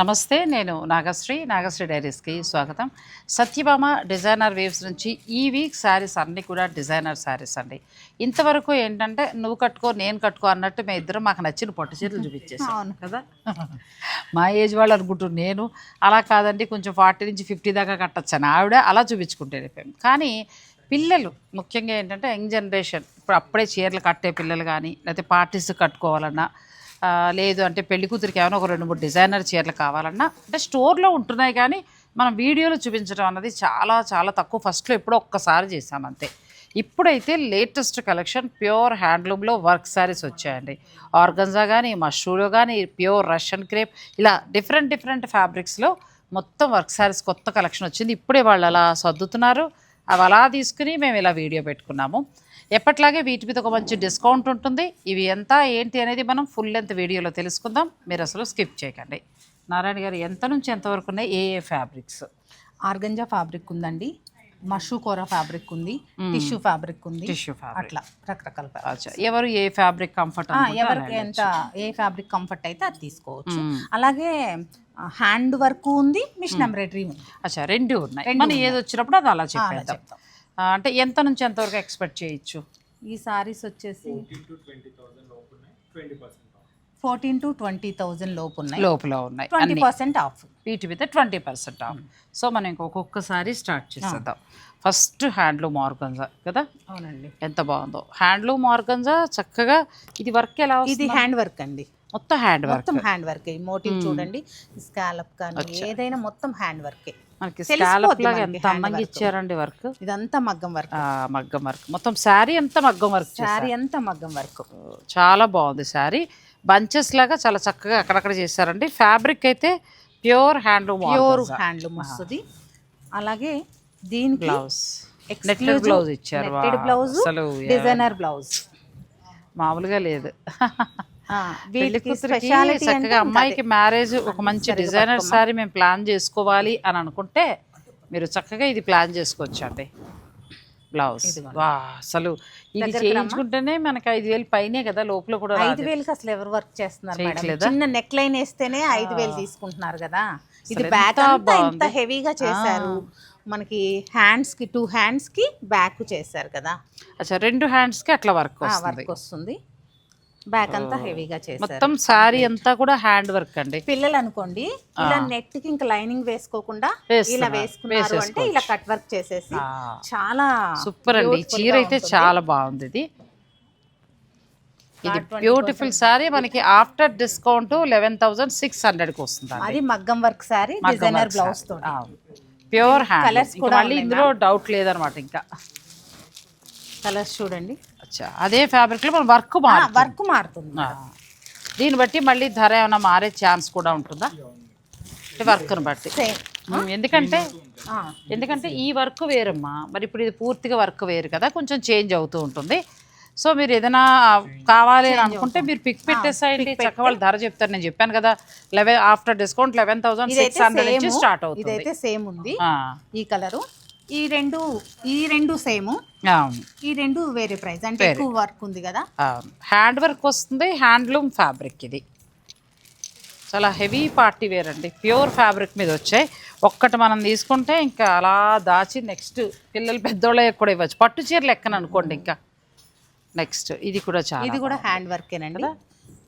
నమస్తే నేను నాగశ్రీ నాగశ్రీ డైరీస్కి స్వాగతం. సత్యభామ డిజైనర్ వేవ్స్ నుంచి ఈ వీక్ శారీస్ అన్నీ కూడా డిజైనర్ శారీస్ అండి. ఇంతవరకు ఏంటంటే నువ్వు కట్టుకో నేను కట్టుకో అన్నట్టు మేము ఇద్దరం మాకు నచ్చిన పట్టు చీరలు చూపించేసాం అవును. కదా? మా ఏజ్ వాళ్ళు అనుకుంటున్నారు నేను అలా కాదండి కొంచెం ఫార్టీ నుంచి ఫిఫ్టీ దాకా కట్టొచ్చాను. ఆవిడ అలా చూపించుకుంటే వెళ్ళిపోయాం కానీ పిల్లలు ముఖ్యంగా ఏంటంటే యంగ్ జనరేషన్ ఇప్పుడు అప్పుడే చీరలు కట్టే పిల్లలు కానీ లేకపోతే పార్టీస్ కట్టుకోవాలన్నా లేదు అంటే పెళ్ళి కూతురికి ఏమైనా ఒక రెండు మూడు డిజైనర్ చీరలు కావాలన్నా అంటే స్టోర్లో ఉంటున్నాయి కానీ మనం వీడియోలో చూపించడం అన్నది చాలా చాలా తక్కువ. ఫస్ట్లో ఎప్పుడో ఒక్కసారి చేసాం అంతే. ఇప్పుడైతే లేటెస్ట్ కలెక్షన్ ప్యూర్ హ్యాండ్లూమ్లో వర్క్ శారీస్ వచ్చాయండి. ఆర్గన్జా కానీ మష్రూలో కానీ ప్యూర్ రష్యన్ క్రేప్ ఇలా డిఫరెంట్ డిఫరెంట్ ఫ్యాబ్రిక్స్లో మొత్తం వర్క్ శారీస్ కొత్త కలెక్షన్ వచ్చింది. ఇప్పుడే వాళ్ళు అలా సర్దుతున్నారు. అవి అలా తీసుకుని మేము ఇలా వీడియో పెట్టుకున్నాము. ఎప్పట్లాగే వీటి మీద ఒక మంచి డిస్కౌంట్ ఉంటుంది. ఇవి ఎంత ఏంటి అనేది మనం ఫుల్ లెంత్ వీడియోలో తెలుసుకుందాం. మీరు అసలు స్కిప్ చేయకండి. నారాయణ గారు ఎంత నుంచి ఎంతవరకు ఉన్నాయి ఏ ఏ ఫ్యాబ్రిక్స్? ఆర్గంజా ఫ్యాబ్రిక్ ఉందండి. మషూ కూర ఫ్యాబ్రిక్ ఉంది. టిష్యూ ఫ్యాబ్రిక్ ఉంది. Tissue fabric. అట్లా రకరకాల ఎవరు ఏ ఫ్యాబ్రిక్ కంఫర్ట్ ఎవరికి ఎంత ఏ ఫ్యాబ్రిక్ కంఫర్ట్ అయితే అది తీసుకోవచ్చు. అలాగే హ్యాండ్ వర్క్ ఉంది మిషన్ ఎంబ్రాయిడరీ ఉంది. అచ్చా రెండు ఉన్నాయి. మనం ఏది వచ్చినప్పుడు అది అలా చెప్పేద్దాం. అంటే ఎంత నుంచి ఎంతవరకు ఎక్స్పెక్ట్ చేయొచ్చు? ఈ సారీస్ వచ్చేసి ఫోర్టీన్ టు ట్వంటీ థౌజండ్ లోపు ఉన్నాయి లోపల ఉన్నాయి ట్వంటీ పర్సెంట్ ఆఫ్ వీటి మీద ట్వంటీ పర్సెంట్ ఆఫ్ సో మనం ఇంకొకసారి స్టార్ట్ చేసేద్దాం. ఫస్ట్ హ్యాండ్లూమ్ ఆర్గన్జా కదా? అవునండి. ఎంత బాగుందో. హ్యాండ్లూమ్ ఆర్గన్జా చక్కగా ఇది వర్క్ ఎలా ఇది హ్యాండ్ వర్క్ అండి. మొత్తం హ్యాండ్ వర్క్ మొత్తం హ్యాండ్ వర్క్ మోటివ్ చూడండి. స్కాలప్ కానీ ఏదైనా మొత్తం హ్యాండ్ వర్కే మనకి స్కాలప్ లాగా ఎంత అందంగా. ఇచ్చారండి వర్క్? ఇదంతా మగ్గం వర్క్. మగ్గం వర్క్. మొత్తం శారీ అంతా మగ్గం వర్క్ శారీ అంతా మగ్గం వర్క్. చాలా బాగుంది శారీ. బంచెస్ లాగా చాలా చక్కగా అక్కడక్కడ చేశారండి. ఫ్యాబ్రిక్ అయితే ప్యూర్ హ్యాండ్లూమ్ ప్యూర్ హ్యాండ్లూమ్ వస్తుంది. అలాగే దీనికి బ్లౌజ్. నెట్టెడ్ బ్లౌజ్ ఇచ్చారు. బ్లౌజ్ అసలు డిజైనర్ బ్లౌజ్. మామూలుగా లేదు. స్పెషాలిటీ చక్కగా అమ్మాయికి మ్యారేజ్ ఒక మంచి డిజైనర్ సారీ మేము ప్లాన్ చేసుకోవాలి అని అనుకుంటే మీరు చక్కగా ఇది ప్లాన్ చేసుకోవచ్చు అండి. బ్లౌజ్ వా అసలు ఇది చేయించుకుంటేనే మనకి ఐదు వేలు పైనే కదా లోపల కూడా. ఐదు వేలకి అసలు ఎవరు వర్క్ చేస్తున్నారు మేడం? చిన్న నెక్ లైన్ వేస్తేనే ఐదు వేలు తీసుకుంటున్నారు కదా. ఇది బ్యాక్ ఎంత అంతా. హెవీగా చేశారు. మనకి హ్యాండ్స్కి టూ హ్యాండ్స్కి బ్యాక్ చేశారు కదా. అచ్చా రెండు హ్యాండ్స్కి అట్లా వర్క్ వర్క్ వస్తుంది. బ్యాక్ అంతా హెవీగా చేశారు. మొత్తం శారీ అంతా కూడా హ్యాండ్ వర్క్ అండి. పిల్లలు అనుకోండి ఇలా నెట్కి ఇంకా లైనింగ్ వేసుకోకుండా ఇలా. వేసుకున్నారు అంటే ఇలా కట్ వర్క్ చేసేసి. చాలా సూపర్ అండి. చీర అయితే చాలా బాగుంది ఇది. ఇది బ్యూటిఫుల్ సారీ మనకి after discount eleven thousand six హండ్రెడ్కి వస్తుంది అది మగ్గం వర్క్ సారీ డిజైనర్ బ్లౌజ్తో ప్యూర్ హ్యాండ్ మళ్ళీ ఇందులో డౌట్ లేదనమాట ఇంకా. కలర్స్ చూడండి. అచ్చా అదే fabric లో మనం వర్క్ వర్క్ మారుతుంది. దీన్ని బట్టి మళ్ళీ ధర ఏమైనా మారే ఛాన్స్ కూడా ఉంటుందా? వర్క్ను బట్టి. ఎందుకంటే ఎందుకంటే ఈ వర్క్ వేరమ్మా. మరి ఇప్పుడు ఇది పూర్తిగా వర్క్ వేరు కదా కొంచెం చేంజ్ అవుతూ ఉంటుంది. సో మీరు ఏదైనా కావాలి అని అనుకుంటే మీరు పిక్ పెట్టేసేయండి. చక్కగా వాళ్ళు ధర చెప్తారు. నేను చెప్పాను కదా eleven after discount eleven thousand six hundred నుంచి స్టార్ట్ అవుతుంది. ఇదైతే సేమ్ ఉంది. ఆ, ఈ కలరు ఈ రెండు ఈ రెండు సేమ్. అవును. ఈ రెండు వేరే ప్రైస్. అంటే ఎక్కువ వర్క్ ఉంది కదా? అవును. హ్యాండ్ వర్క్ వస్తుంది. హ్యాండ్లూమ్ ఫ్యాబ్రిక్ ఇది. చాలా హెవీ పార్టీ వేర్ అండి. ప్యూర్ ఫ్యాబ్రిక్ మీద వచ్చాయి. ఒక్కటి మనం తీసుకుంటే ఇంకా అలా దాచి నెక్స్ట్ పిల్లలు పెద్దోళ్ళకి కూడా ఇవ్వచ్చు. పట్టు చీరలు ఎక్కను అనుకోండి ఇంకా. నెక్స్ట్ ఇది కూడా చాలా ఇది కూడా హ్యాండ్ వర్కేనండి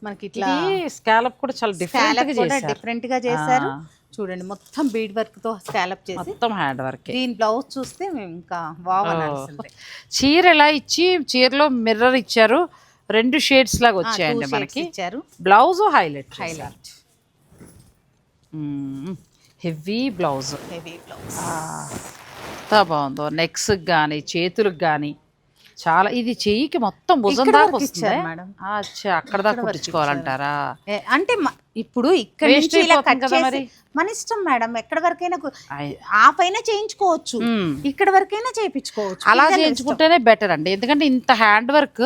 మనకి ఇట్లా ఇది స్కాలప్ కూడా చాలా డిఫరెంట్గా చేశారు. డిఫరెంట్గా చేశారు. చూడండి మొత్తం బీడ్ వర్క్తో స్కాలప్ చేసి మొత్తం హ్యాండ్ వర్క్ దీని బ్లౌజ్ చూస్తే మేము ఇంకా వావ్ అనాల్సిందే చీర ఎలా ఇచ్చి చీరలో మిర్రర్ ఇచ్చారు రెండు షేడ్స్ లాగా వచ్చాయండి మనకి. ఇచ్చారు. Blouse highlight highlight heavy blouse heavy blouse ఎంత బాగుందో. నెక్స్ కానీ చేతులకు కానీ చాలా ఇది చెయ్యికి మొత్తం భుజం దాకా వస్తుంది? అక్కడ దాకా కుట్టించుకోవాలంటారా? అంటే ఇప్పుడు ఇక్కడ నుంచి ఇలా కట్ చేసి. మన ఇష్టం మేడం. ఎక్కడ వరకైనా ఆ పైన చేయించుకోవచ్చు. ఇక్కడ వరకైనా చేయించుకోవచ్చు. అలా చేయించుకుంటేనే బెటర్ అండి. ఎందుకంటే ఇంత హ్యాండ్ వర్క్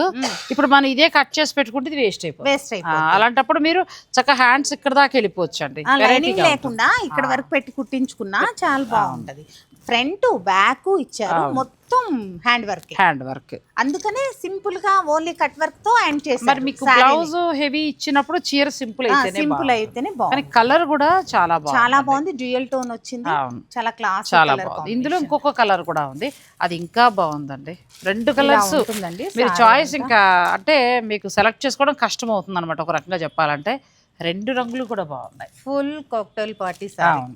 ఇప్పుడు మనం ఇదే కట్ చేసి పెట్టుకుంటే ఇది వేస్ట్ అయిపోతుంది. వేస్ట్ అయిపోతుంది. అలాంటప్పుడు మీరు చక్కగా హ్యాండ్స్ ఇక్కడ దాకా వెళ్ళిపోవచ్చు అండి. లైనింగ్ లేకుండా ఇక్కడ వరకు పెట్టి కుట్టించుకున్నా చాలా బాగుంటది. ఫ్రంట్ బ్యాక్ ఇచ్చారు. మొత్తం మొత్తం హ్యాండ్ వర్క్ హ్యాండ్ వర్క్ అందుకనే సింపుల్గా ఓన్లీ కట్ వర్క్తో హ్యాండ్ చేస్తారు మరి మీకు బ్లౌజ్ హెవీ ఇచ్చినప్పుడు చీర సింపుల్ అయితేనే సింపుల్. అయితేనే కానీ బాగుంది కలర్ కూడా చాలా బాగుంది చాలా బాగుంది. డ్యూయల్ టోన్ వచ్చింది. చాలా క్లాస్ చాలా బాగుంది. ఇందులో ఇంకొక కలర్ కూడా ఉంది. అది ఇంకా బాగుందండి. రెండు కలర్స్ ఉంటుందండి మీరు చాయిస్ ఇంకా అంటే మీకు సెలెక్ట్ చేసుకోవడం కష్టం అవుతుంది అనమాట ఒక రకంగా చెప్పాలంటే. రెండు రంగులు కూడా బాగున్నాయి. ఫుల్ కాక్టైల్ పార్టీ అవును.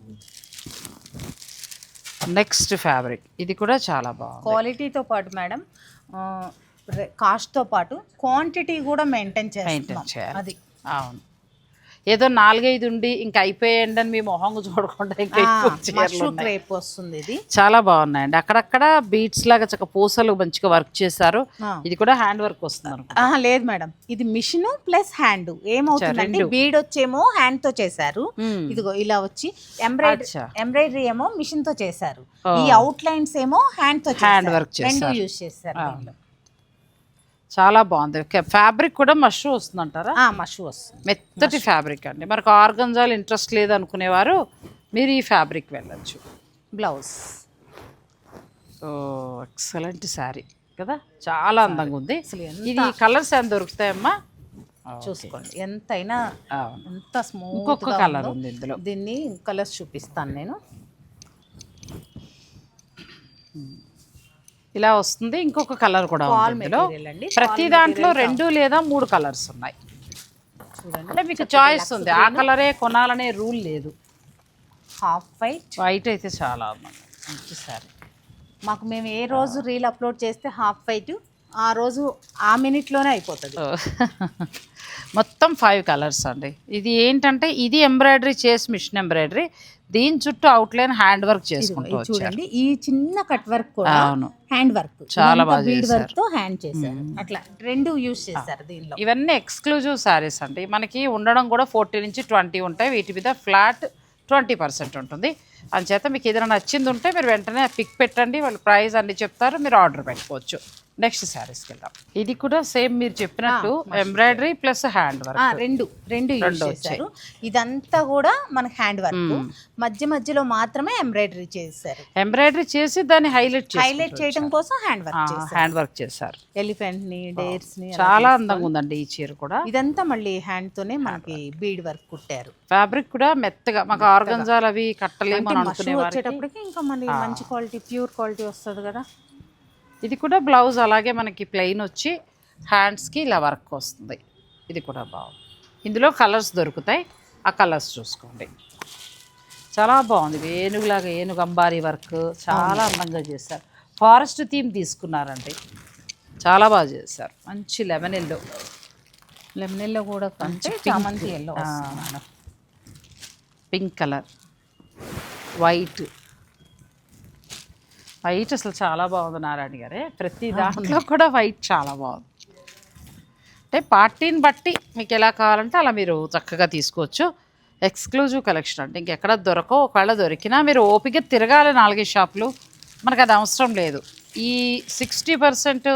Next fabric. ఇది కూడా చాలా బాగుంది. క్వాలిటీతో పాటు మేడం కాస్ట్తో పాటు క్వాంటిటీ కూడా మెయింటైన్ మెయింటైన్ చేయాలి. అది. అవును. ఏదో నాలుగైదు ఉండి ఇంకా అయిపోయాయండి అని మీ మొహం చూడకుండా ఇంకా మష్రూమ్. క్రేప్ వస్తుంది ఇది చాలా బాగున్నాయండి అక్కడక్కడ బీట్స్ లాగా చక్క పూసలు మంచిగా వర్క్ చేశారు. ఇది కూడా హ్యాండ్ వర్క్ ఆహా, లేదు మేడం ఇది మిషన్ ప్లస్ హ్యాండ్ ఏమవుతుందంటే బీడ్ వచ్చేమో హ్యాండ్తో చేశారు. ఇదిగో ఇలా వచ్చి ఎంబ్రాయిడరీ. ఎంబ్రాయిడరీ ఏమో మిషన్తో చేశారు ఈ అవుట్ లైన్స్ ఏమో హ్యాండ్తో work రెండు చేశారు. యూజ్ చేశారు. చాలా బాగుంది. ఫ్యాబ్రిక్ కూడా మష్రూ వస్తుంది అంటారా మషు వస్తుంది. మెత్తటి ఫ్యాబ్రిక్ అండి. మనకు ఆర్గంజాలు ఇంట్రెస్ట్ లేదనుకునేవారు మీరు ఈ ఫ్యాబ్రిక్ వెళ్ళచ్చు. బ్లౌజ్ ఓ ఎక్సలెంట్ శారీ కదా? చాలా అందంగా ఉంది. ఇది కలర్స్ ఏమైనా దొరుకుతాయమ్మా? చూసుకోండి. ఎంతైనా ఎంత స్మూత్ ఇంకొక కలర్ ఉంది ఇందులో. దీన్ని కలర్స్ చూపిస్తాను నేను. ఇలా వస్తుంది. ఇంకొక కలర్ కూడా ఉంది. ప్రతి దాంట్లో రెండు లేదా మూడు కలర్స్ ఉన్నాయి. చూడండి. అంటే మీకు చాయిస్ ఉంది. ఆ కలరే కొనాలనే రూల్ లేదు. హాఫ్ వైట్ వైట్ అయితే చాలా మంచి శారీ మాకు మేము ఏ రోజు రీల్ అప్లోడ్ చేస్తే హాఫ్ వైట్ ఆ రోజు ఆ మినిట్లోనే అయిపోతుంది. మొత్తం ఫైవ్ కలర్స్ అండి. ఇది ఏంటంటే ఇది ఎంబ్రాయిడరీ చేసి మిషన్ ఎంబ్రాయిడరీ దీని చుట్టూ అవుట్లైన్ హ్యాండ్ వర్క్ చేసుకుంటూ చూడండి ఈ చిన్న కట్ వర్క్ కూడా అవును. హ్యాండ్ వర్క్ చాలా బాగా. వర్క్తో హ్యాండ్ చేశారు. అట్లా రెండు యూస్ చేశారు దీనిలో. ఇవన్నీ ఎక్స్క్లూజివ్ శారీస్ అండి. మనకి ఉండడం కూడా ఫోర్టీ నుంచి ట్వంటీ ఉంటాయి. వీటి మీద ఫ్లాట్ ట్వంటీ పర్సెంట్ ఉంటుంది. అంచేత మీకు ఏదైనా నచ్చింది ఉంటే మీరు వెంటనే పిక్ పెట్టండి. వాళ్ళు ప్రైస్ అన్ని చెప్తారు. మీరు ఆర్డర్ పెట్టుకోవచ్చు. నెక్స్ట్ శారీస్కి వెళ్దాం. ఇది కూడా సేమ్ మీరు చెప్పినట్టు ఎంబ్రాయిడరీ ప్లస్ హ్యాండ్ వర్క్. రెండు రెండు యూజ్ చేశారు. ఇదంతా కూడా మన హ్యాండ్ వర్క్. మధ్య మధ్యలో మాత్రమే ఎంబ్రాయిడరీ చేశారు. ఎంబ్రాయిడరీ చేసి దాన్ని హైలైట్ హైలైట్ చేయడం కోసం హ్యాండ్ వర్క్ హ్యాండ్ వర్క్ చేశారు. ఎలిఫెంట్ని డేర్స్ని చాలా అందంగా ఉందండి ఈ చీర కూడా. ఇదంతా మళ్ళీ హ్యాండ్ తోనే మనకి బీడ్ వర్క్ కుట్టారు. ఫ్యాబ్రిక్ కూడా మెత్తగా మాకు ఆర్గంజాలు అవి కట్టలేము అని అనుకునే వచ్చేటప్పటికి ఇంకా మళ్ళీ మంచి క్వాలిటీ ప్యూర్ క్వాలిటీ వస్తుంది కదా. ఇది కూడా బ్లౌజ్ అలాగే మనకి ప్లెయిన్ వచ్చి హ్యాండ్స్కి ఇలా వర్క్ వస్తుంది. ఇది కూడా బాగుంది. ఇందులో కలర్స్ దొరుకుతాయి. ఆ కలర్స్ చూసుకోండి. చాలా బాగుంది. ఏనుగులాగా ఏనుగు అంబారీ వర్క్ చాలా అందంగా చేశారు. ఫారెస్ట్ థీమ్ తీసుకున్నారండి. చాలా బాగా చేశారు. మంచి లెమన్ ఎల్లో లెమన్ ఎల్లో కూడా అంటే చామంతి yellow pink colour white white అసలు చాలా బాగుంది నారాయణ గారే. ప్రతి దాంట్లో కూడా వైట్ చాలా బాగుంది. అంటే పార్టీని బట్టి మీకు ఎలా కావాలంటే అలా మీరు చక్కగా తీసుకోవచ్చు. ఎక్స్క్లూజివ్ కలెక్షన్ అంటే ఇంకెక్కడ దొరకవు. ఒకవేళ దొరికినా మీరు ఓపిక తిరగాలి నాలుగైదు షాపులు. మనకు అది అవసరం లేదు. ఈ sixty percent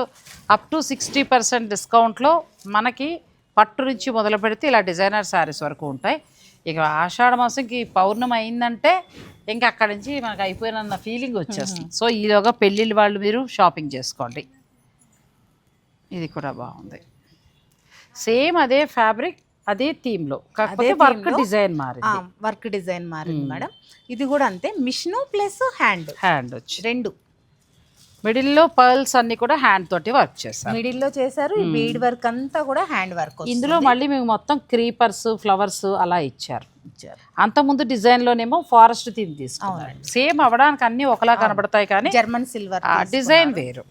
up to sixty percent డిస్కౌంట్లో మనకి పట్టు నుంచి మొదలు పెడితే ఇలా డిజైనర్ శారీస్ వరకు ఉంటాయి. ఇక ఆషాఢ మాసంకి పౌర్ణమి అయిందంటే ఇంకా అక్కడి నుంచి మనకు అయిపోయిన ఫీలింగ్ వచ్చేస్తుంది. సో ఈలోగా పెళ్ళిళ్ళు వాళ్ళు మీరు షాపింగ్ చేసుకోండి. ఇది కూడా బాగుంది. సేమ్ అదే ఫ్యాబ్రిక్ అదే థీమ్లో కాకపోతే వర్క్ డిజైన్ మారింది. వర్క్ డిజైన్ మారింది మేడం. ఇది కూడా అంతే మిషన్ ప్లస్ హ్యాండ్. హ్యాండ్ వచ్చి. రెండు. మిడిల్లో పర్ల్స్ అన్ని కూడా హ్యాండ్ తోటి వర్క్ చేశారు. మిడిల్లో చేశారు ఈ బీడ్ వర్క్ అంతా కూడా హ్యాండ్ వర్క్ ఇందులో మళ్ళీ మీకు మొత్తం క్రీపర్స్ ఫ్లవర్స్ అలా ఇచ్చారు. ఇచ్చారు. అంతకుముందు డిజైన్లోనేమో ఫారెస్ట్ థీమ్ తీసుకున్నారు. సేమ్ అవ్వడానికి అన్ని ఒకలా కనబడతాయి కానీ జర్మన్ సిల్వర్ డిజైన్ వేరు.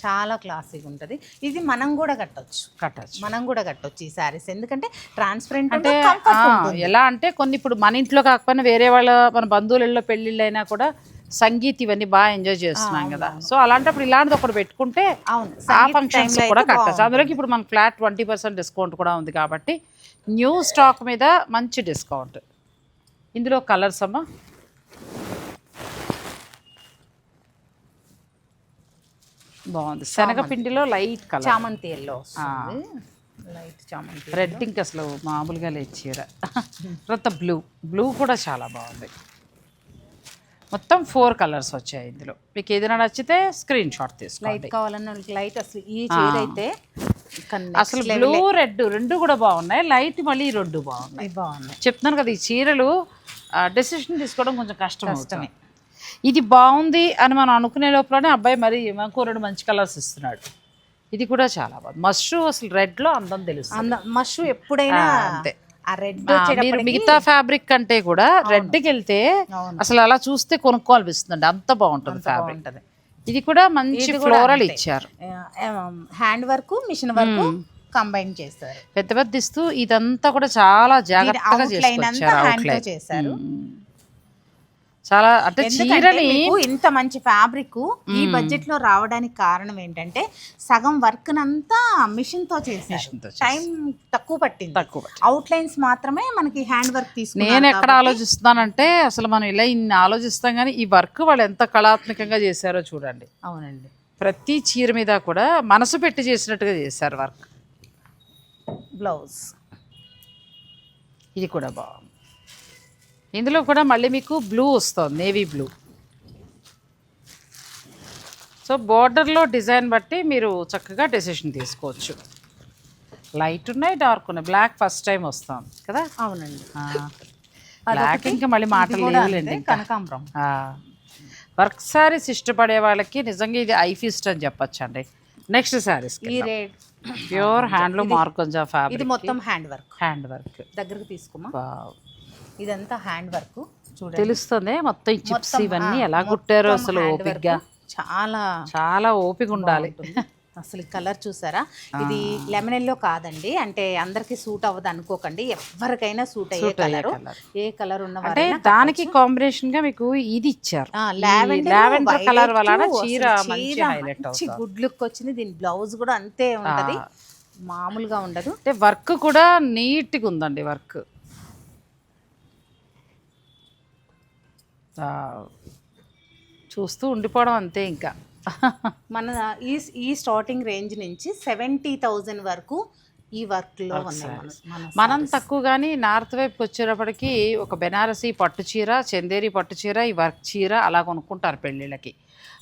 చాలా క్లాసీగా ఉంటది. ఇది మనం కూడా కట్టొచ్చు. కట్టచ్చు. మనం కూడా కట్టొచ్చు ఈ సారీస్ ఎందుకంటే ట్రాన్స్పరెంట్ అంటే ఎలా అంటే కొన్ని ఇప్పుడు మన ఇంట్లో కాకపోయినా వేరే వాళ్ళ మన బంధువులలో పెళ్ళిళ్ళు అయినా కూడా సంగీత్ ఇవన్నీ బాగా ఎంజాయ్ చేస్తున్నాం కదా. సో అలాంటప్పుడు ఇలాంటిది ఒకటి పెట్టుకుంటే ఆ ఫంక్షన్స్ కూడా కట్టచ్చు అందులోకి ఇప్పుడు మనకు ఫ్లాట్ ట్వంటీ పర్సెంట్ డిస్కౌంట్ కూడా ఉంది కాబట్టి న్యూ స్టాక్ మీద మంచి డిస్కౌంట్. ఇందులో కలర్స్ అమ్మా. బాగుంది. శనగపిండిలో లైట్ కలర్. చామంతి ఎల్లో లైట్ చామంతి రెడ్ ఇంక అసలు మామూలుగా లేదు చీర. తర్వాత బ్లూ. బ్లూ కూడా చాలా బాగుంది. మొత్తం ఫోర్ కలర్స్ వచ్చాయి ఇందులో. మీకు ఏదైనా నచ్చితే స్క్రీన్ షాట్ లైట్ తీసుకోండి కావాలన్న వాళ్ళకి లైట్ అసలు ఈ చీర అయితే అసలు బ్లూ రెడ్ రెండు కూడా బాగున్నాయి. లైట్ మళ్ళీ రెండు బాగున్నాయి. బాగున్నాయి. చెప్తున్నాను కదా ఈ చీరలు డెసిషన్ తీసుకోవడం కొంచెం కష్టం. అవుతుంది. ఇది బాగుంది అని మనం అనుకునే లోపలనే అబ్బాయి మరి ఇంకో రెండు మంచి కలర్స్ ఇస్తున్నాడు. ఇది కూడా చాలా బాగుంది. మష్రూ అసలు రెడ్లో అందం తెలుస్తుంది. అంద మషు ఎప్పుడైనా అంతే. ఆ రెడ్ మిగతా ఫ్యాబ్రిక్ కంటే కూడా రెడ్కి వెళ్తే. అసలు అలా చూస్తే కొనుక్కోవాలనిపిస్తుంది అంత బాగుంటుంది ఫ్యాబ్రిక్ ఇది కూడా మంచి ఫ్లోరల్ ఇచ్చారు. Hand work machine work combine చేస్తారు. పెద్ద పెద్ద ఇస్తూ ఇదంతా కూడా చాలా జాగ్రత్తగా. చేశారు. చాలా అంటే చీరని ఇంత మంచి ఫ్యాబ్రిక్ ఈ బడ్జెట్లో రావడానికి కారణం ఏంటంటే సగం వర్క్ నంతా మిషన్తో తో టైం తక్కువ పట్టింది. తక్కువ. అవుట్ లైన్స్ మాత్రమే మనకి హ్యాండ్ వర్క్ నేను తీసుకున్నారు ఎక్కడ ఆలోచిస్తున్నానంటే అసలు మనం ఇలా ఇన్ని ఆలోచిస్తాం కానీ ఈ వర్క్ వాళ్ళు ఎంత కళాత్మకంగా చేశారో చూడండి. అవునండి. ప్రతి చీర మీద కూడా మనసు పెట్టి చేసినట్టుగా చేశారు వర్క్. బ్లౌజ్ ఇది కూడా బాగుంది. ఇందులో కూడా మళ్ళీ మీకు బ్లూ వస్తుంది నేవీ బ్లూ సో బోర్డర్లో డిజైన్ బట్టి మీరు చక్కగా డెసిషన్ తీసుకోవచ్చు. లైట్ ఉన్నాయి డార్క్ ఉన్నాయి. బ్లాక్ ఫస్ట్ టైం వస్తుంది కదా? అవునండి. బ్లాక్ ఇంకా మళ్ళీ మాటలు లేవులేండి కనకాంబరం. వర్క్ శారీస్ ఇష్టపడే వాళ్ళకి నిజంగా ఇది ఐఫిస్ట్ అని చెప్పొచ్చు అండి. నెక్స్ట్ శారీస్ ఈ రేట్ ప్యూర్ హ్యాండ్లూమ్ మార్కొంజా ఇది ఫ్యాబ్రిక్ మొత్తం హ్యాండ్ వర్క్ హ్యాండ్ వర్క్ దగ్గరకు తీసుకోమా? ఇదంతా హ్యాండ్ వర్క్ చూడండి. తెలుస్తుంది మొత్తం ఈ చిప్స్ ఇవన్నీ ఎలా కుట్టారో అసలు. ఓపిక్గా చాలా చాలా ఓపిక ఉండాలి. అసలు కలర్ చూసారా? ఇది లెమన్ ఎల్లో కాదండి. అంటే అందరికి సూట్ అవ్వదు అనుకోకండి. ఎవరికైనా సూట్ అయ్యే కలర్. ఏ కలర్ ఉన్న అంటే దానికి కాంబినేషన్గా మీకు ఇది ఇచ్చారు. లావెండర్ కలర్ వలన చీర మంచి గుడ్ లుక్ వచ్చింది. దీని బ్లౌజ్ కూడా అంతే ఉంటది. మామూలుగా ఉండదు. అంటే వర్క్ కూడా నీట్గా ఉందండి వర్క్. చూస్తూ ఉండిపోవడం అంతే ఇంకా. మన ఈ ఈ స్టార్టింగ్ రేంజ్ నుంచి సెవెంటీ థౌజండ్ వరకు ఈ వర్క్లో ఉన్నాయి మన- మన మనం తక్కువ కానీ నార్త్ వైపుకి వచ్చేటప్పటికి ఒక బెనారసీ పట్టు చీర చందేరి పట్టు చీర ఈ వర్క్ చీర అలా కొనుక్కుంటారు పెళ్ళిళ్ళకి.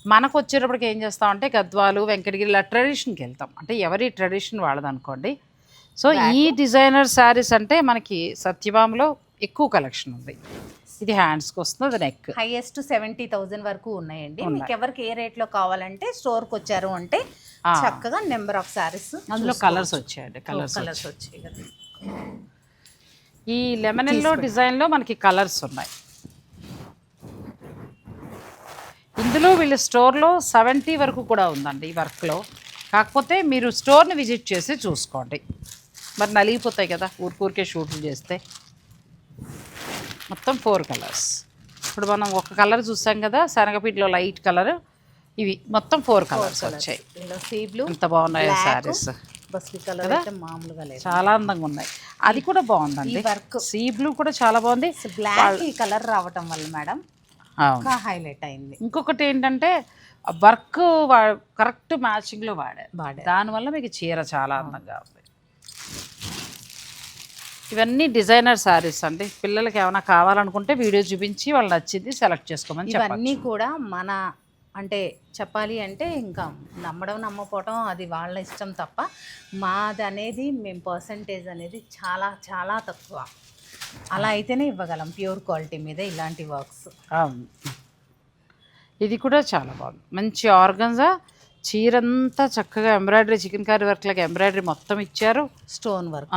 మనకు వచ్చేటప్పటికి ఏం చేస్తామంటే గద్వాలు వెంకటగిరి ఇలా ట్రెడిషన్కి వెళ్తాం. అంటే ఎవరి ట్రెడిషన్ వాళ్ళదనుకోండి. సో ఈ డిజైనర్ శారీస్ అంటే మనకి సత్యభామలో ఎక్కువ కలెక్షన్ ఉంది. ఇది హ్యాండ్స్కి వస్తుంది అది నెక్ హైయెస్ట్ సెవెంటీ థౌజండ్ వరకు ఉన్నాయండి. మీకు ఎవరికి ఏ రేట్లో కావాలంటే స్టోర్కి వచ్చారు అంటే చక్కగా నెంబర్ ఆఫ్ సారీస్ అందులో కలర్స్ వచ్చాయండి కలర్స్ కలర్స్ వచ్చాయి. కదా ఈ లెమనెల్లో డిజైన్లో మనకి కలర్స్ ఉన్నాయి. ఇందులో వీళ్ళ స్టోర్లో సెవెంటీ వరకు కూడా ఉందండి ఈ వర్క్లో కాకపోతే మీరు స్టోర్ని విజిట్ చేసి చూసుకోండి. మరి నలిగిపోతాయి కదా ఊరికూరికే షూట్లు చేస్తే. మొత్తం ఫోర్ కలర్స్. ఇప్పుడు మనం ఒక కలర్ చూసాం కదా శనగపీటలో లైట్ కలర్. ఇవి మొత్తం ఫోర్ కలర్స్ వచ్చాయి. ఎంత బాగున్నాయో అయితే మామూలుగా చాలా అందంగా ఉన్నాయి. అది కూడా బాగుందండి. సీ బ్లూ కూడా చాలా బాగుంది. బ్లాక్ ఈ కలర్ రావటం వల్ల మేడం హైలైట్ అయింది. ఇంకొకటి ఏంటంటే వర్క్ కరెక్ట్ మ్యాచింగ్లో వాడారు. దానివల్ల మీకు చీర చాలా అందంగా ఉంది. ఇవన్నీ డిజైనర్ శారీస్ అండి. పిల్లలకి ఏమైనా కావాలనుకుంటే వీడియో చూపించి వాళ్ళు నచ్చింది సెలెక్ట్ చేసుకోమని ఇవన్నీ కూడా మన అంటే చెప్పాలి అంటే ఇంకా నమ్మడం నమ్మకపోవడం అది వాళ్ళ ఇష్టం తప్ప మాది అనేది మేము పర్సంటేజ్ అనేది చాలా చాలా తక్కువ. అలా అయితేనే ఇవ్వగలం ప్యూర్ క్వాలిటీ మీద ఇలాంటి వర్క్స్. ఇది కూడా చాలా బాగుంది. మంచి ఆర్గన్జా చీరంతా చక్కగా ఎంబ్రాయిడరీ చికెన్ కర్రీ వర్క్ లాగా ఎంబ్రాయిడరీ మొత్తం ఇచ్చారు. Stone work.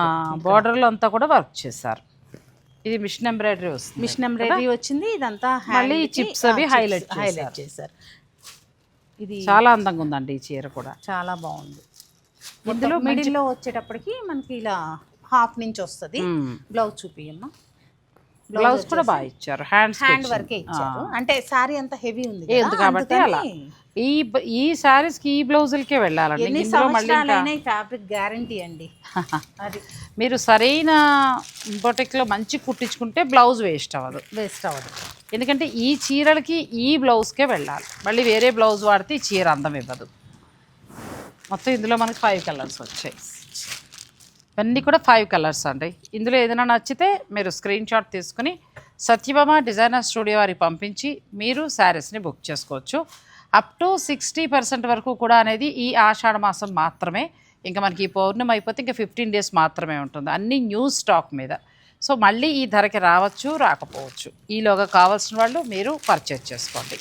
బార్డర్లో అంతా కూడా వర్క్ చేశారు. ఇది మిషన్ ఎంబ్రాయిడరీ వస్తుంది మిషన్ ఎంబ్రాయిడరీ వచ్చింది ఇదంతా మళ్ళీ chips అవి highlight హైలైట్ చేశారు. ఇది చాలా అందంగా ఉందండి ఈ చీర కూడా. చాలా బాగుంది. ఇందులో మిడిల్లో వచ్చేటప్పటికి మనకి ఇలా హాఫ్ నుంచి వస్తుంది. బ్లౌజ్ చూపియమ్మా బ్లౌజ్ కూడా బాగా ఇచ్చారు. హ్యాండ్స్ హ్యాండ్ వర్కే ఇచ్చారు. అంటే సారీ అంత హెవీ ఉంది కాబట్టి అలా? ఈ ఈ సారీస్కి ఈ బ్లౌజులకే వెళ్ళాలండి. ఇందులో మళ్ళీ ఫ్యాబ్రిక్ గ్యారంటీ అండి. అది. మీరు సరైన బొటిక్లో మంచి కుట్టించుకుంటే బ్లౌజ్ వేస్ట్ అవ్వదు. వేస్ట్ అవ్వదు. ఎందుకంటే ఈ చీరలకి ఈ బ్లౌజ్కే వెళ్ళాలి. మళ్ళీ వేరే బ్లౌజ్ వాడితే ఈ చీర అందం ఇవ్వదు. మొత్తం ఇందులో మనకి ఫైవ్ కలర్స్ వచ్చాయి. ఇవన్నీ కూడా ఫైవ్ కలర్స్ అండి. ఇందులో ఏదైనా నచ్చితే మీరు స్క్రీన్ షాట్ తీసుకుని సత్యభామ డిజైనర్ స్టూడియో వారికి పంపించి మీరు శారీస్ని బుక్ చేసుకోవచ్చు. అప్ టు సిక్స్టీ పర్సెంట్ వరకు కూడా అనేది ఈ ఆషాఢ మాసం మాత్రమే. ఇంకా మనకి ఈ పౌర్ణమి అయిపోతే ఇంకా ఫిఫ్టీన్ డేస్ మాత్రమే ఉంటుంది. అన్ని న్యూ స్టాక్ మీద. సో మళ్ళీ ఈ ధరకి రావచ్చు రాకపోవచ్చు. ఈలోగా కావాల్సిన వాళ్ళు మీరు పర్చేజ్ చేసుకోండి.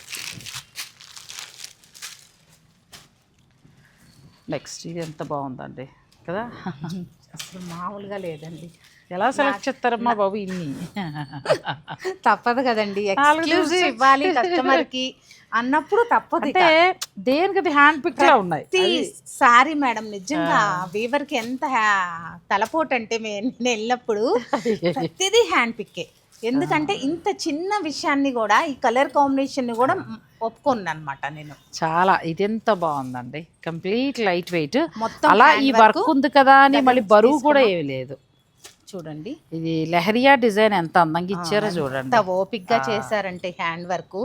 నెక్స్ట్ ఇది ఎంత బాగుందండి కదా? అసలు మామూలుగా లేదండి. ఎలా సెలెక్ట్ చేస్తారమ్మా బాబు ఇన్ని? తప్పదు కదండి. ఎక్స్క్లూజివ్ ఇవ్వాలి కస్టమర్కి అన్నప్పుడు తప్పదు అంటే దేనికి అది హ్యాండ్ పిక్ లా ఉన్నాయి? సారీ మేడం నిజంగా వీవర్కి ఎంత తలపోటు అంటే నేను వెళ్ళినప్పుడు ప్రతిదీ హ్యాండ్ పిక్కే ఎందుకంటే ఇంత చిన్న విషయాన్ని కూడా ఈ కలర్ కాంబినేషన్ని కూడా అనమాట నేను. చాలా ఇది ఎంత బాగుందండి. Complete light weight. మొత్తం అలా ఈ వర్క్ ఉంది కదా అని మళ్ళీ బరువు కూడా ఏమి లేదు. చూడండి. ఇది లెహరియా డిజైన్ ఎంత అందంగా ఇచ్చారో చూడండి. ఎంత ఓపిక్గా చేశారంటే హ్యాండ్ వర్క్.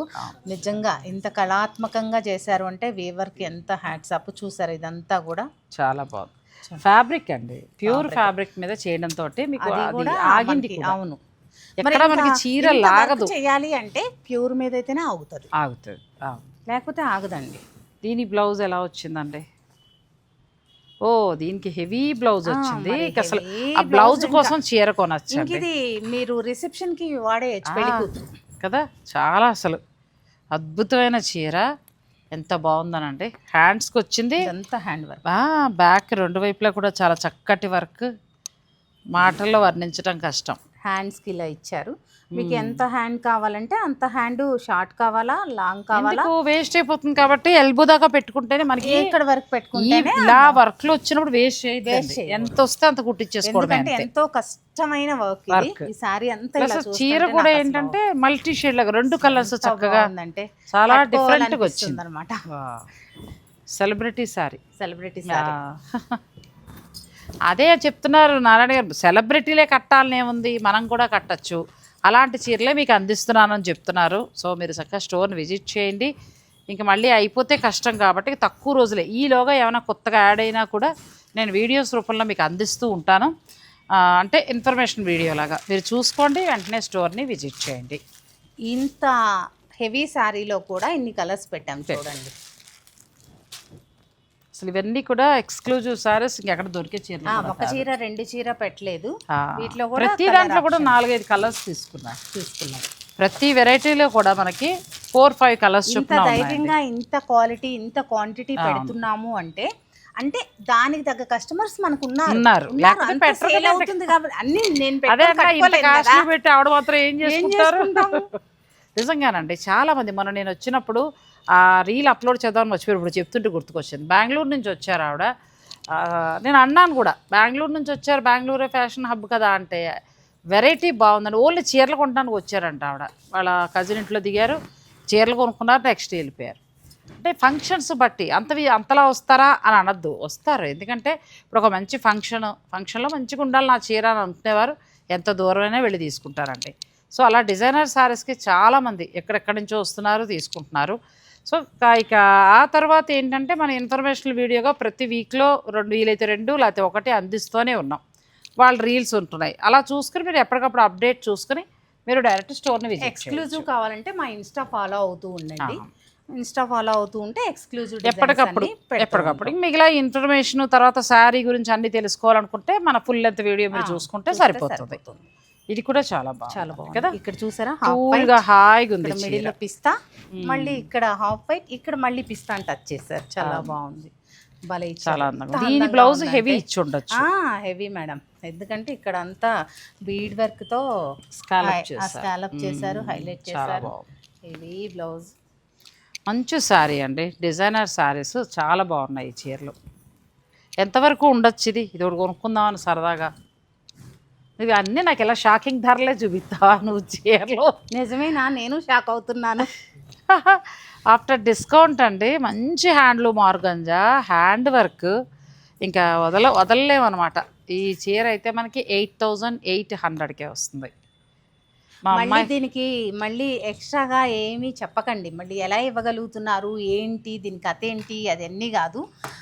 నిజంగా ఇంత కళాత్మకంగా చేశారు అంటే వీవర్కి ఎంత హ్యాండ్స్ అప్ చూసారు ఇదంతా కూడా. చాలా బాగుంది. ఫ్యాబ్రిక్ అండి. Pure fabric. మీద చేయడం తోటి మీకు ఆగింది. అవును. ఎక్కడ మనకి చీర లాగదు. చేయాలి అంటే ప్యూర్ మీద అయితేనే ఆగుతుంది. ఆగుతుంది. లేకపోతే ఆగదండి. దీని బ్లౌజ్ ఎలా వచ్చిందండి? ఓ దీనికి హెవీ బ్లౌజ్ వచ్చింది. అసలు ఆ బ్లౌజ్ కోసం చీర కొనొచ్చు ఇది మీరు రిసెప్షన్కి వాడేయచ్చు కూతురు. కదా? చాలా అసలు అద్భుతమైన చీర. ఎంత బాగుందనండి. హ్యాండ్స్కి వచ్చింది. ఇదంతా హ్యాండ్ వర్క్ బ్యాక్ రెండు వైపులా కూడా చాలా చక్కటి వర్క్ మాటల్లో వర్ణించడం కష్టం. హ్యాండ్స్కి ఇలా ఇచ్చారు. మీకు ఎంత హ్యాండ్ కావాలంటే అంత హ్యాండ్ షార్ట్ కావాలా లాంగ్ కావాలా? వేస్ట్ అయిపోతుంది కాబట్టి ఎల్బో దాకా పెట్టుకుంటేనే మనకి ఎక్కడ వరకు పెట్టుకుంటేనే ఇలా వర్క్లో వచ్చినప్పుడు వేస్ట్ చేయకూడదు. ఎంత వస్తే అంత అంతే. ఎంతో కష్టమైన వర్క్. ఈ సారీ అంతా చీర కూడా ఏంటంటే మల్టీ షేడ్ లాగా రెండు కలర్స్ చక్కగా బాగుందంటే చాలా డిఫరెంట్గా వచ్చింది. అనమాట సెలబ్రిటీ సారీ. Celebrity sorry. అదే చెప్తున్నారు నారాయణ గారు సెలబ్రిటీలే కట్టాలనే ఉంది మనం కూడా కట్టచ్చు. అలాంటి చీరలే మీకు అందిస్తున్నానని చెప్తున్నారు. సో మీరు చక్కగా స్టోర్ని విజిట్ చేయండి. ఇంక మళ్ళీ అయిపోతే కష్టం కాబట్టి తక్కువ రోజులే. ఈలోగా ఏమైనా కొత్తగా యాడ్ అయినా కూడా నేను వీడియోస్ రూపంలో మీకు అందిస్తూ ఉంటాను. అంటే ఇన్ఫర్మేషన్ వీడియో లాగా. మీరు చూసుకోండి వెంటనే స్టోర్ని విజిట్ చేయండి. ఇంత హెవీ సారీలో కూడా ఇన్ని కలర్స్ పెట్టాం. చూడండి. అసలు ఇవన్నీ కూడా ఎక్స్క్లూజివ్ సారీస్ ఇంకెక్కడ దొరికే కూడా ఒక చీర రెండు చీర పెట్టలేదు. వీటిలో కూడా ప్రతి దాంట్లో కూడా నాలుగైదు కలర్స్ తీసుకున్నా. తీసుకున్నాం. ప్రతి వెరైటీలో కూడా మనకి ఫోర్ ఫైవ్ కలర్స్ ఇంత ధైర్యంగా ఇంత క్వాలిటీ ఇంత క్వాంటిటీ పెడుతున్నాము అంటే అంటే దానికి తగ్గ కస్టమర్స్ మనకు ఉన్నారు. అవుతుంది కాబట్టి అన్ని నేను పెట్టి ఆవిడ మాత్రం ఏం చేసుకుంటారు? నిజంగానండి. చాలా మంది మొన్న నేను వచ్చినప్పుడు ఆ రీల్ అప్లోడ్ చేద్దామని మర్చిపోయారు. ఇప్పుడు చెప్తుంటే గుర్తుకొచ్చింది. బెంగళూరు నుంచి వచ్చారు ఆవిడ. నేను అన్నాను కూడా బెంగళూరు నుంచి వచ్చారు బెంగళూరే ఫ్యాషన్ హబ్ కదా అంటే వెరైటీ బాగుందండి. ఓన్లీ చీరలు కొనడానికి వచ్చారంట ఆవిడ. వాళ్ళ కజిన్ ఇంట్లో దిగారు చీరలు కొనుక్కున్నారు నెక్స్ట్ వెళ్ళిపోయారు. అంటే ఫంక్షన్స్ బట్టి అంతవి అంతలా వస్తారా అని అనద్దు వస్తారు. ఎందుకంటే ఇప్పుడు ఒక మంచి ఫంక్షన్ ఫంక్షన్లో మంచిగా ఉండాలి నా చీర అని అనుకునేవారు. ఎంత దూరమైనా వెళ్ళి తీసుకుంటారండి. సో అలా డిజైనర్ శారీస్కి చాలామంది ఎక్కడెక్కడి నుంచో వస్తున్నారు తీసుకుంటున్నారు. సో ఇక ఆ తర్వాత ఏంటంటే మన ఇన్ఫర్మేషనల్ వీడియోగా ప్రతి వీక్లో రెండు వీలైతే రెండు లేకపోతే ఒకటి అందిస్తూనే ఉన్నాం. వాళ్ళ రీల్స్ ఉంటున్నాయి. అలా చూసుకుని మీరు ఎప్పటికప్పుడు అప్డేట్ చూసుకుని మీరు డైరెక్ట్ స్టోర్ని విజిట్ ఎక్స్క్లూజివ్ కావాలంటే మా ఇన్స్టా ఫాలో అవుతూ ఉండండి. ఇన్స్టా ఫాలో అవుతూ ఉంటే ఎక్స్క్లూజివ్ ఎప్పటికప్పుడు ఎప్పటికప్పుడు. మిగిలిన ఇన్ఫర్మేషన్ తర్వాత శారీ గురించి అన్ని తెలుసుకోవాలనుకుంటే మన ఫుల్ లెంత్ వీడియో మీరు చూసుకుంటే సరిపోతుంది. ఇది కూడా చాలా బాగుంది చాలా బాగుంది. కదా ఇక్కడ చూసారా? హాఫ్ కూల్గా హాయిగా ఉంది. మిడిల్ పిస్తా. మళ్ళీ ఇక్కడ హాఫ్ వైట్ ఇక్కడ మళ్ళీ పిస్తా అని టచ్ చేశారు. చాలా బాగుంది. భలే. చాలా అందంగా దీని బ్లౌజ్ హెవీ ఇచ్చి ఉండొచ్చు. హెవీ మేడం ఎందుకంటే ఇక్కడ అంతా బీడ్ వర్క్తో స్కాలప్ చేశారు. స్కాలప్ చేశారు హైలైట్ చేశారు. హెవీ బ్లౌజ్ మంచి శారీ అండి. డిజైనర్ శారీస్ చాలా బాగున్నాయి ఈ చీరలు. ఎంతవరకు ఉండొచ్చు ఇది? ఇది ఒకటి కొనుక్కుందామని సరదాగా ఇవి అన్నీ నాకు ఇలా షాకింగ్ ధరలే చూపిస్తావా నువ్వు చీరలు? నిజమేనా? నేను షాక్ అవుతున్నాను. ఆఫ్టర్ డిస్కౌంట్ అండి మంచి హ్యాండ్లూమ్ ఆర్గంజా హ్యాండ్ వర్క్. ఇంకా వదల వదలలేమన్నమాట. ఈ చీర అయితే మనకి ఎయిట్ థౌజండ్ ఎయిట్ హండ్రెడ్కే వస్తుంది. మా మళ్ళీ అమ్మాయి దీనికి మళ్ళీ ఎక్స్ట్రాగా ఏమీ చెప్పకండి. మళ్ళీ ఎలా ఇవ్వగలుగుతున్నారు? ఏంటి? దీని కథ ఏంటి? అదన్నీ కాదు. ఆ,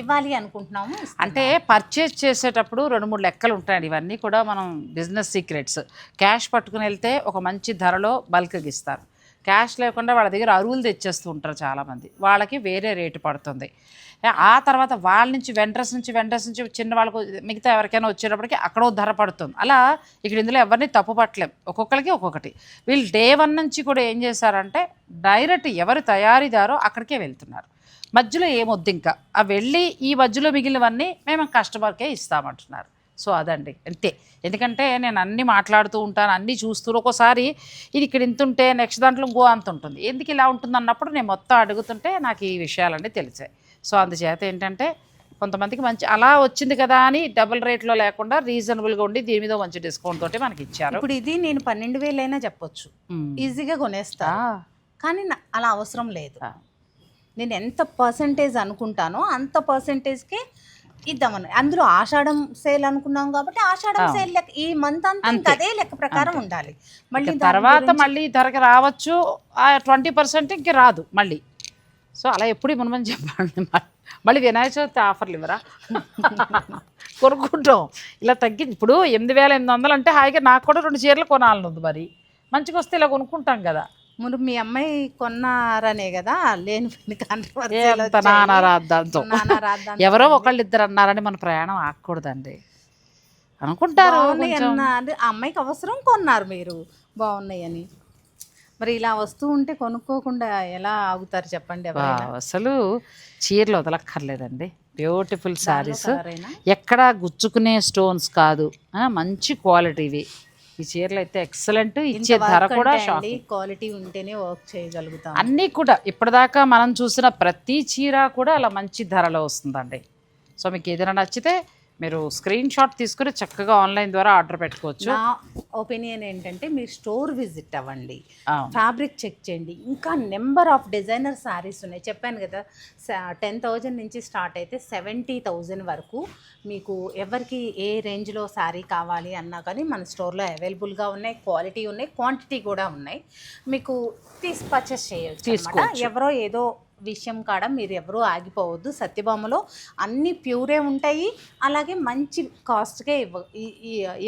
ఇవ్వాలి అనుకుంటున్నాము అంటే పర్చేజ్ చేసేటప్పుడు రెండు మూడు లెక్కలు ఉంటాయండి. ఇవన్నీ కూడా మనం బిజినెస్ సీక్రెట్స్ క్యాష్ పట్టుకుని వెళ్తే ఒక మంచి ధరలో బల్క్గా ఇస్తారు. క్యాష్ లేకుండా వాళ్ళ దగ్గర అరువులు తెచ్చేస్తూ ఉంటారు చాలామంది. వాళ్ళకి వేరే రేటు పడుతుంది. ఆ తర్వాత వాళ్ళ నుంచి వెండర్స్ నుంచి వెండర్స్ నుంచి చిన్న వాళ్ళకు మిగతా ఎవరికైనా వచ్చేటప్పటికి అక్కడో ధర పడుతుంది. అలా ఇక్కడ ఇందులో ఎవరిని తప్పు పట్టలేం. ఒక్కొక్కరికి ఒక్కొక్కటి. వీళ్ళు డే వన్ నుంచి కూడా ఏం చేశారంటే డైరెక్ట్ ఎవరు తయారీదారో అక్కడికే వెళ్తున్నారు. మధ్యలో ఏమొద్దు ఇంకా. ఆ వెళ్ళి ఈ మధ్యలో మిగిలినవన్నీ మేము కస్టమర్కే ఇస్తామంటున్నారు. సో అదండి. అంతే. ఎందుకంటే నేను అన్నీ మాట్లాడుతూ ఉంటాను అన్నీ చూస్తూ ఒక్కోసారి ఇది ఇక్కడ ఇంత ఉంటే నెక్స్ట్ దాంట్లో ఇంకో అంత ఉంటుంది. ఎందుకు ఇలా ఉంటుంది అన్నప్పుడు నేను మొత్తం అడుగుతుంటే నాకు ఈ విషయాలన్నీ తెలిసాయి. సో అందుచేత ఏంటంటే కొంతమందికి మంచి అలా వచ్చింది కదా అని డబుల్ రేట్లో లేకుండా రీజనబుల్గా ఉండి దీని మీద మంచి డిస్కౌంట్ తోటి మనకి ఇచ్చారు. ఇప్పుడు ఇది నేను పన్నెండు వేలైనా చెప్పొచ్చు. ఈజీగా కొనేస్తా కానీ అలా అవసరం లేదు. నేను ఎంత పర్సంటేజ్ అనుకుంటానో అంత పర్సంటేజ్కి ఇద్దామని. అందులో ఆషాఢం సేల్ అనుకున్నాం కాబట్టి ఆషాఢం సేల్ లెక్క ఈ మంత్ అంతా అదే లెక్క ప్రకారం ఉండాలి. మళ్ళీ తర్వాత మళ్ళీ ధరకి రావచ్చు. ఆ ట్వంటీ పర్సెంట్ ఇంక రాదు మళ్ళీ. సో అలా ఎప్పుడు ఇవ్వమని చెప్పండి మళ్ళీ వినాయక చవితి ఆఫర్లు ఇవ్వరా? కొనుక్కుంటాం. ఇలా తగ్గి ఇప్పుడు ఎనిమిది వేల ఎనిమిది వందలు అంటే హాయిగా నాకు కూడా రెండు చీరలు కొనాలని ఉంది మరి. మంచిగా వస్తే ఇలా కొనుక్కుంటాం కదా. మరి మీ అమ్మాయి కొన్నారనే కదా లేని పని controversy లు ఎంత వచ్చాయి. నానా రాద్దాంతో. నానా రాద్దాంతో. ఎవరో ఒకళ్ళు ఇద్దరు అన్నారని మన ప్రయాణం ఆగకూడదండి. అనుకుంటారు అమ్మాయికి అవసరం కొన్నారు మీరు. బాగున్నాయని. మరి ఇలా వస్తూ ఉంటే కొనుక్కోకుండా ఎలా ఆగుతారు చెప్పండి అసలు చీరలు వదలక్కర్లేదండి. బ్యూటిఫుల్ శారీస్? ఎక్కడా గుచ్చుకునే స్టోన్స్ కాదు. మంచి క్వాలిటీవి ఈ చీరలు అయితే ఎక్సలెంట్ ఇచ్చే ధర కూడా క్వాలిటీ ఉంటేనే వర్క్ చేయగలుగుతాం. అన్నీ కూడా ఇప్పటిదాకా మనం చూసిన ప్రతి చీర కూడా అలా మంచి ధరలో వస్తుందండి. సో మీకు ఏదైనా నచ్చితే మీరు స్క్రీన్ షాట్ తీసుకుని చక్కగా ఆన్లైన్ ద్వారా ఆర్డర్ పెట్టుకోవచ్చు. నా ఒపీనియన్ ఏంటంటే మీరు స్టోర్ విజిట్ అవ్వండి. ఫ్యాబ్రిక్ చెక్ చేయండి. ఇంకా నెంబర్ ఆఫ్ డిజైనర్ శారీస్ ఉన్నాయి. చెప్పాను కదా టెన్ థౌజండ్ నుంచి స్టార్ట్ అయితే సెవెంటీ థౌజండ్ వరకు మీకు ఎవరికి ఏ రేంజ్లో శారీ కావాలి అన్నా కానీ మన స్టోర్లో అవైలబుల్గా ఉన్నాయి క్వాలిటీ ఉన్నాయి క్వాంటిటీ కూడా ఉన్నాయి. మీకు తీసి పర్చేస్ చేయొచ్చు. ఎవరో ఏదో విషయం కాడ మీరు ఎవరూ ఆగిపోవద్దు. సత్యభామలో అన్ని ప్యూరే ఉంటాయి. అలాగే మంచి కాస్ట్గా ఇవ్వ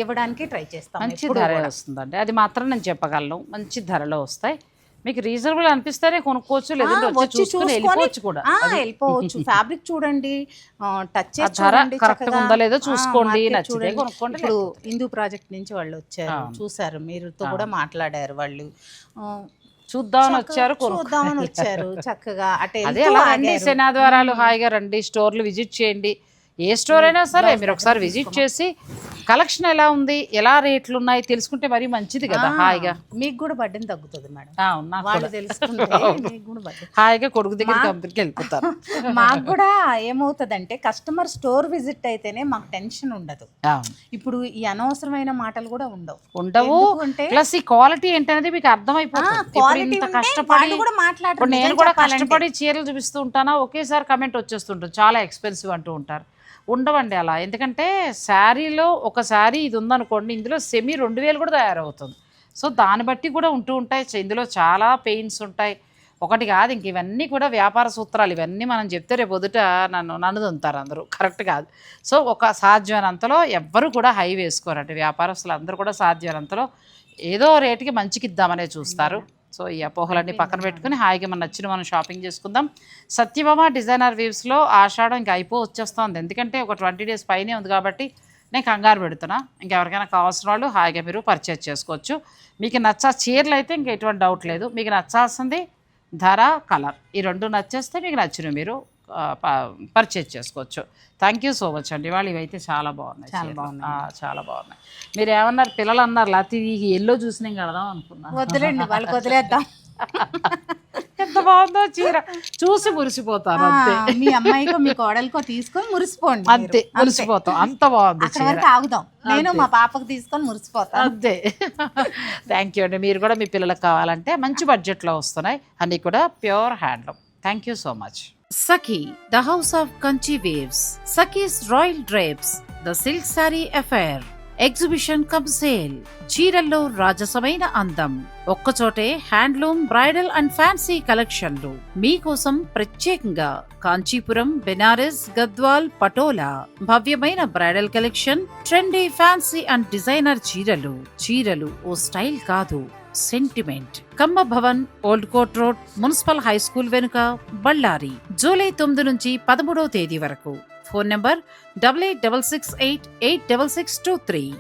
ఇవ్వడానికి ట్రై చేస్తాం మంచి ధర. వస్తుందండి. అది మాత్రం నేను చెప్పగలను. మంచి ధరలో వస్తాయి. మీకు రీజనబుల్ అనిపిస్తేనే కొనుక్కోవచ్చు లేదంటే వచ్చి చూసుకుని వెళ్ళిపోవచ్చు కూడా. వెళ్ళిపోవచ్చు. ఫ్యాబ్రిక్ చూడండి టచ్గా ఉందో లేదో చూసుకోండి, నచ్చితే కొనుక్కోండి, ఇప్పుడు హిందూ ప్రాజెక్ట్ నుంచి వాళ్ళు వచ్చారు చూసారు మీరుతో కూడా మాట్లాడారు వాళ్ళు. చూద్దామని వచ్చారు చూద్దామని వచ్చారు చక్కగా అటు అదే అలా రండి ఆగారు. శనాద్వారాలు హాయిగా రండి స్టోర్లు విజిట్ చేయండి ఏ స్టోర్ అయినా సరే మీరు ఒకసారి విజిట్ చేసి కలెక్షన్ ఎలా ఉంది ఎలా రేట్లు ఉన్నాయి తెలుసుకుంటే మరీ మంచిది కదా హాయిగా. మీకు కూడా బడ్డెన్ తగ్గుతుంది మేడం. హాయిగా కొడుకు దగ్గర కంపెనీకి వెళ్ళిపోతారు. మాకు కూడా ఏమవుతుందంటే కస్టమర్ స్టోర్ విజిట్ అయితేనే మాకు టెన్షన్ ఉండదు. ఇప్పుడు ఈ అనవసరమైన మాటలు కూడా ఉండవు. ఉండవు. ప్లస్ ఈ క్వాలిటీ ఏంటనేది మీకు అర్థమైపోతుంది. కష్టపడి కూడా ఇప్పుడు నేను కూడా. కష్టపడి చీరలు చూపిస్తూ ఉంటానా ఒకేసారి కమెంట్ వచ్చేస్తుంటుంది. చాలా ఎక్స్పెన్సివ్ అంటూ ఉంటారు. ఉండవండి అలా. ఎందుకంటే శారీలో ఒక శారీ ఇది ఉందనుకోండి ఇందులో సెమీ రెండు వేలు కూడా తయారవుతుంది. సో దాన్ని బట్టి కూడా ఉంటూ ఉంటాయి. ఇందులో చాలా పెయిన్స్ ఉంటాయి. ఒకటి కాదు ఇంక ఇవన్నీ కూడా వ్యాపార సూత్రాలు. ఇవన్నీ మనం చెప్తే రేపు పొదుట నన్ను నన్ను దుంతారు అందరూ. కరెక్ట్ కాదు. సో ఒక సాధ్యమైనంతలో ఎవ్వరు కూడా హై వేసుకోరండి. వ్యాపారస్తులు అందరూ కూడా సాధ్యమైనంతలో ఏదో రేటుకి మంచికి ఇద్దామనే చూస్తారు. సో ఈ అపోహలన్నీ పక్కన పెట్టుకుని హాయిగా మన నచ్చిన మనం షాపింగ్ చేసుకుందాం. సత్యభామ డిజైనర్ వీవ్స్లో ఆషాఢం ఇంకా అయిపో వచ్చేస్తుంది. ఎందుకంటే ఒక ట్వంటీ డేస్ పైనే ఉంది కాబట్టి నేను కంగారు పెడుతున్నా. ఇంకెవరికైనా కావాల్సిన వాళ్ళు హాయిగా మీరు పర్చేజ్ చేసుకోవచ్చు. మీకు నచ్చా చీరలు అయితే ఇంక ఎటువంటి డౌట్ లేదు. మీకు నచ్చాల్సింది ధర కలర్. ఈ రెండు నచ్చేస్తే మీకు నచ్చిన మీరు పర్చేజ్ చేసుకోవచ్చు. థ్యాంక్ యూ సో మచ్ అండి. వాళ్ళు ఇవైతే చాలా బాగున్నాయి చాలా. బాగున్నాయి. చాలా బాగున్నాయి. మీరు ఏమన్నారు? పిల్లలు అన్నారు లేకపోతే ఈ ఎల్లో చూసి నేను కడదాం అనుకున్నా వదిలేండి వాళ్ళకి వదిలేద్దాం. ఎంత బాగుందో చీర. చూసి మురిసిపోతాను అంతే. మీ అమ్మాయికో మీ కోడలికో తీసుకొని మురిసిపోండి మీరు. అంతే మురిసిపోతాం. అంత బాగుంది చీర. ఆగుదాం. నేను మా పాపకు తీసుకొని మురిసిపోతాను. అంతే. థ్యాంక్ యూ అండి. మీరు కూడా మీ పిల్లలకు కావాలంటే మంచి బడ్జెట్లో వస్తున్నాయి. అన్నీ కూడా pure handloom thank you so much Saki, the house of Kanchi waves. Saki's Royal Drapes, the silk saree affair. Exhibition cum sale చీరల్లో రాజసమైన అందం ఒక్కచోటే హ్యాండ్లూమ్ బ్రైడల్ అండ్ ఫ్యాన్సీ కలెక్షన్లు. మీకోసం ప్రత్యేకంగా Kanchipuram Banaras Gadwal Patola భవ్యమైన bridal collection trendy fancy and designer చీరలు. చీరలు ఓ style కాదు. Sentiment. Kamma Bhavan old Kote road municipal high school వెనుక బళ్ళారి. జూలై తొమ్మిది నుంచి పదమూడవ తేదీ వరకు. Phone number double eight double six eight eight double six two three.